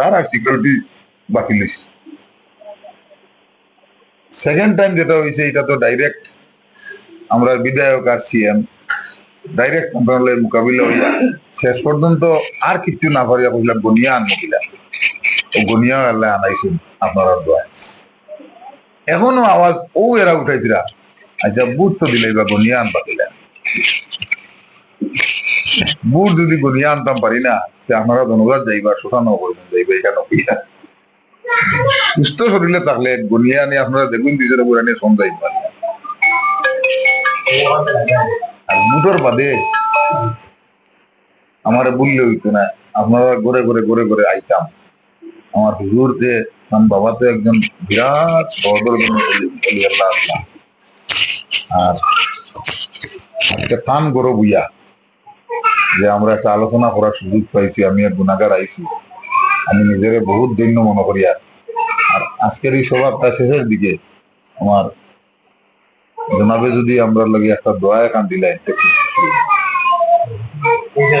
তারা সিকিউরিটি বাতিল হয়েছে সেকেন্ড টাইম যেটা হয়েছে, এটা তো ডাইরেক্ট আমরা বিধায়ক আর সিএম ডাইরেক্ট মন্ত্রণালয়ের মোকাবিলা হইয়া শেষ পর্যন্ত আর কিছু না পারিয়া কইলাম গনিয়া আন মহিলা ও গনিয়া আল্লাহ আনাইছেন আপনারা দোয়া। এখনও আওয়াজ, ও এরা উঠাইছিরা আচ্ছা বুট তো দিলে বা গনিয়া আনবা দিলা। বুট যদি গনিয়া আনতাম পারি না, তে আপনারা জনগণ যাইবা করবেন যাইবা এখানে কইয়া সুস্থ শরীরে গনিয়া আনি আপনারা দেখুন সন্ধ্যাই পারেন আর বুটোর বাদে আমার বললে হইতো না আপনারা ঘরে ঘরে ঘরে ঘরে আইতাম। আমার হুজুর যে আমার বাবা তো একজন বিরাট বড় আল্লাহ। আর আজকে তান গরো বুইয়া। যে আমরা একটা আলোচনা করার সুযোগ পাইছি, আমি এক গুণাগার আইছি। আমি নিজেরে বহুত ধন্য মনে করি আর। আজকের এই স্বভাবটা শেষের দিকে আমার জনাবে যদি আমরা লাগে একটা দোয়া কান্দি দিলাই